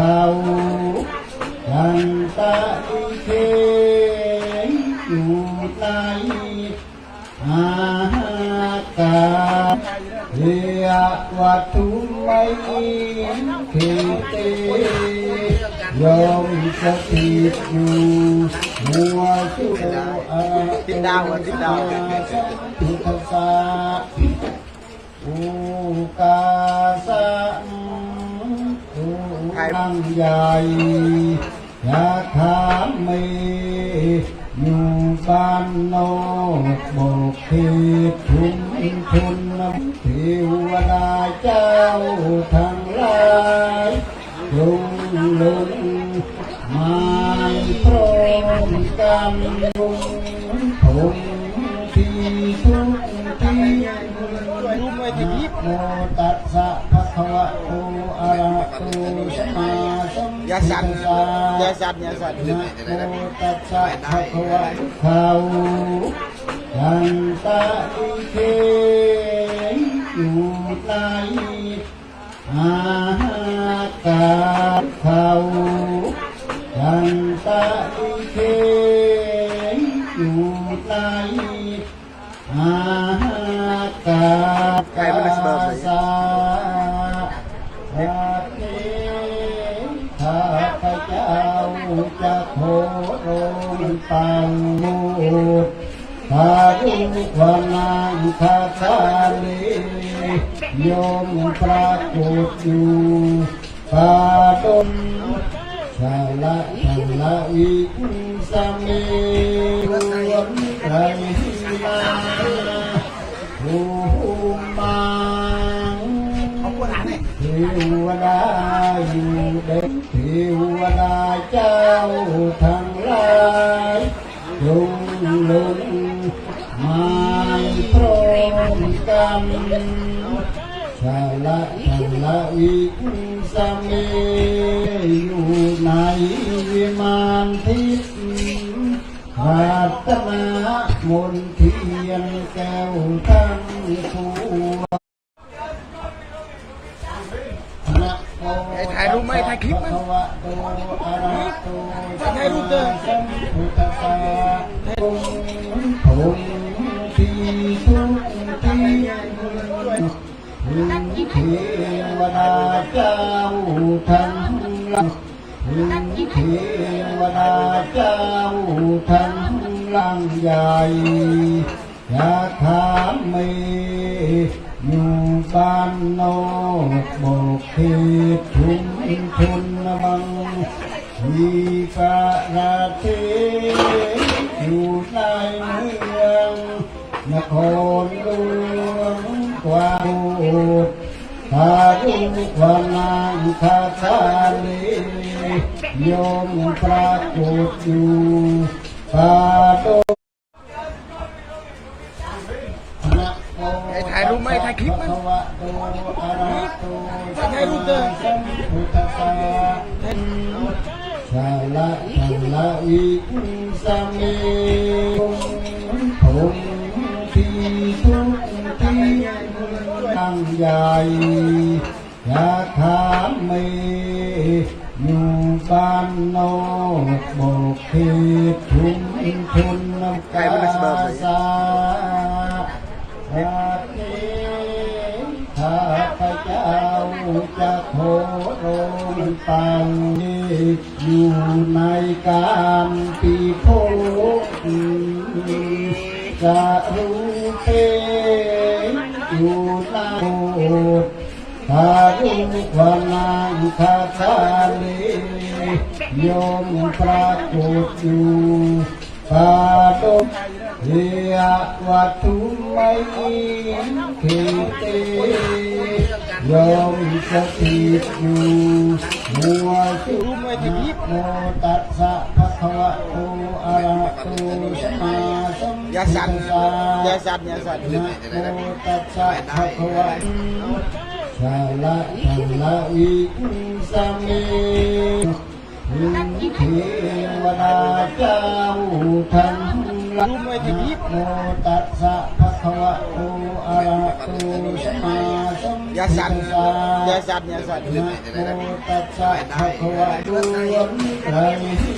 เขาทันตะลิเกอยู่ในอาหากาเรียวัตถุไม่เทเตยอมสถิตอยู่หัวสุอาติดดาวติดดาวสัมพุทธัสสะอุกาสะอุ นังใหญ่ยาถามเมอยู่บ้านนอกบอกเทศทุนทุนน้ำเทวดาเจ้าทั้งหลายจงลงมาพร้อมกันลงผมที่ทุกที่รู้ไหมที่ยิบโมตัสสะภะคะวะโตอะระหะโตสัมมาสัมพุท อย่าสั่นอย่าสั่นอย่าสั่นนะโมตัสสะภะคะวะเขายันตะลิเกอยู่ในอาหากาเขา รงตังมูดพาดุวานังคาคาลีโยมปรากฏอยู่ปาดมชา ชาละชาละวิสามีอยู่ในวิมานทิพย์รัตนามนเทียนแก้วทั้งปวงถ่ายรูปไหมถ่ายคลิปไหมถ่ายรูปเถอ เจ้าทั้งหลังถึงเทวดาเจ้าทั้งหลังใหญ่ยาถามเมอยู่บ้านนอกบอกเทศทุนทุนบังมีกะราเทอยู่ในเมืองนครหลวงกวางโอดพาดุ วานังคาคาลีโยมปรากฏอยู่ปาดงไอ้ถ่ายรูปไหมถ่ายคลิปไหมถ่ายรูปเถอะชาละชาละวิสามีผมที่ทุกที่ตั้งใหญ่ยาถา มเมอยู่บ้านนอกบอกเทศทุนทุนน้ำก่มันจะเสมอไหมสาพระเจ้าจะโคโรงตังนี้อยู่ในการปีโพจะรู้เพอยู่ในโบสถ์พาดุวนังคาคาลีโยมปรากฏอยู่ปาดมเรียวัตถุไม่เทเตยอมสถิตอยู่หัวสุรู้ไหมที่ยิบโมตัสสะภะคะวะโตอะระหะโตสัมมาสัมพุทธัสสะนะโมตัสสะภะคะวะ ชาละชาละวิสามีถึงเทวดาเจ้าทั้งลายรู้ไหมที่ยิบโมตัสสะภะคะวะโตอะระหะโตสัมมาสัมพุทอย่าสั่นอย่าสั่นอย่าสั่นะโมตัสสะภะคะวะโตอะระหะโ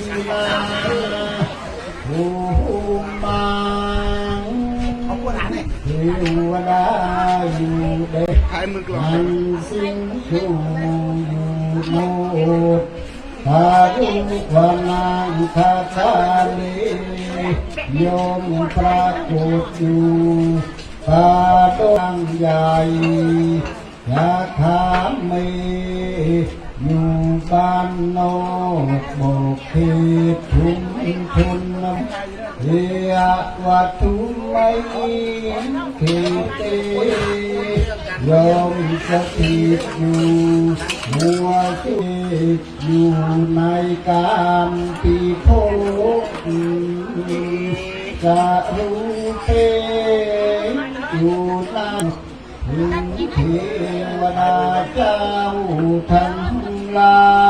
ด็กถ่ายมือกลองมันสิ้นชูอยู่โนดตาดูควานางคาคาลียมปรากฏอยู่ตาดวงใหญ่ยากถามมีอยู่บ้านนอกบอกเขตชุมชนเรียว่าทุไม่เขตเต ยอมสถิตอยู่มัวจิตอยู่ในการปีโคกจะรู้เพอยู่นั่นถึงเทวดาเจ้าทั้งหลาย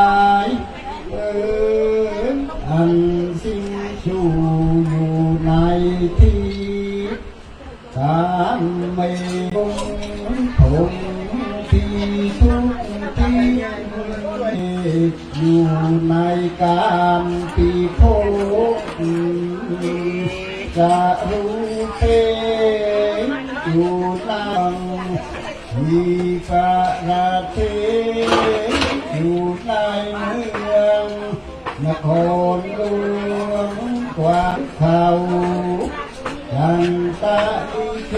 ยันตะอิเค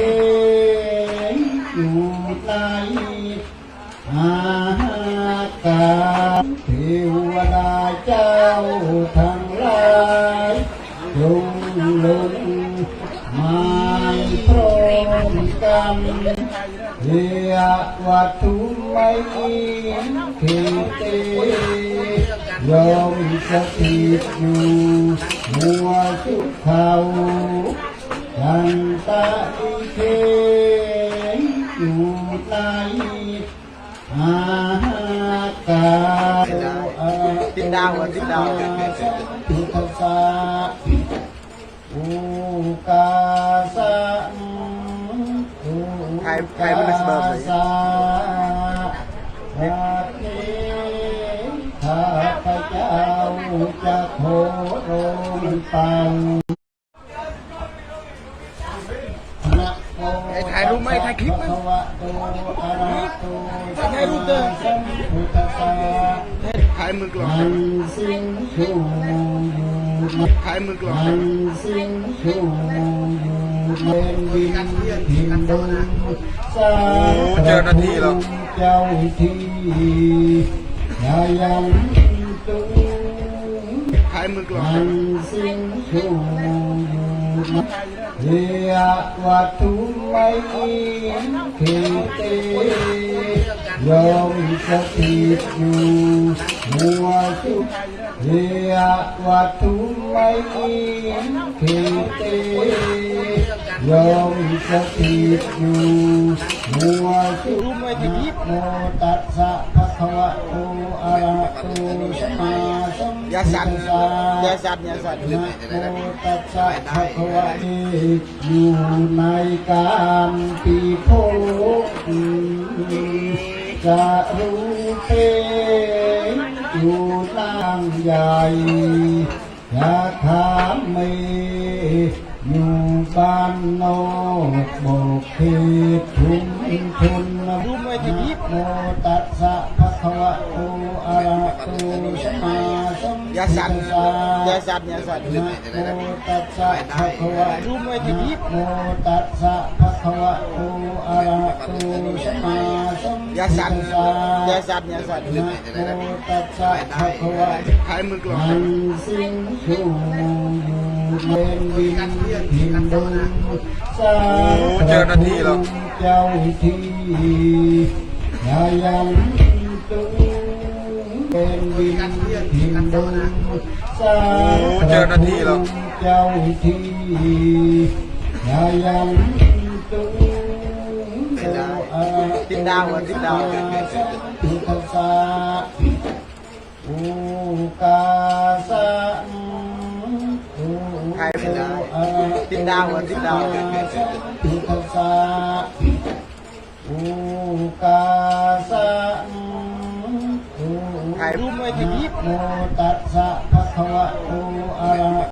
อยู่ในอากาศเทวดาเจ้าทั้งหลาย จงลงมาพร้อมกันเรียกวัตถุไม่เทเตยอมสถิตอยู่หัว ถ่ายรูปไหมถ่ายคลิปไหมถ่ายรูปเด้อถ่ายมือกลองมันสิ้นชูอยู่ถ่ายมือกลองมันสิ้นชูอยู่เป็นดินทินดงสาโอ้เจอนาทีแล้วเจ้าที่ยายังตูถ่ายมือกลองมันสิ้นชูอยู่เรียกว่าทุม ไม่เขเตยอมสถิตอยู่หัวสุขเรียกว่าทุมไม่เขเตยอมสถิตอยู่หัวสุขนะโมตัสสะภะคะวะโตอะระหะโตสัมมาสัม อย่าพุทสั่นธัสสะอย่าสั่นอย่าสั่นนะโมตัสสะภะคะวะโตอยู่ในการปีโพกจะรู้เป็นอยู่นั่งใหญ่อยากถามมีอยู่บ้านนอกบอกเขตชุมชนนะรูปไม่ติดยิบโมตัสสะภะคะวะโตอะระหะโตสัมมา สัมพุทอย่าธัสั่นสสะอย่าสั่นอย่าสั่นนะโมตัสสะภะคะวะรูปไม่ติดยิบนะโมตัสสะภะคะวะโตอะระหะโตสัมมาสัมพุทอย่าธัสั่นสสะอย่าสั่นอย่าสั่นนะโมตัสสะภะคะวะถ่ายมือกลองมันสิ้นชูอยู่เป็นดินทินดงสาโอ้เจอนาทีแล้วเจ้าที่ยายังตูเป็ นดินทินดงสาโอ้เจอนาทีแล้วเจ้าที่ยายังตูติดดาวติดดาวทุกขะสะอุกาสะอุถ่ายไม่ได้ติดดาวติดดาวทุกขะสะอุกา รูปไว้ถ่ายคลิปโมตัสสะภะคะวะโตอะระ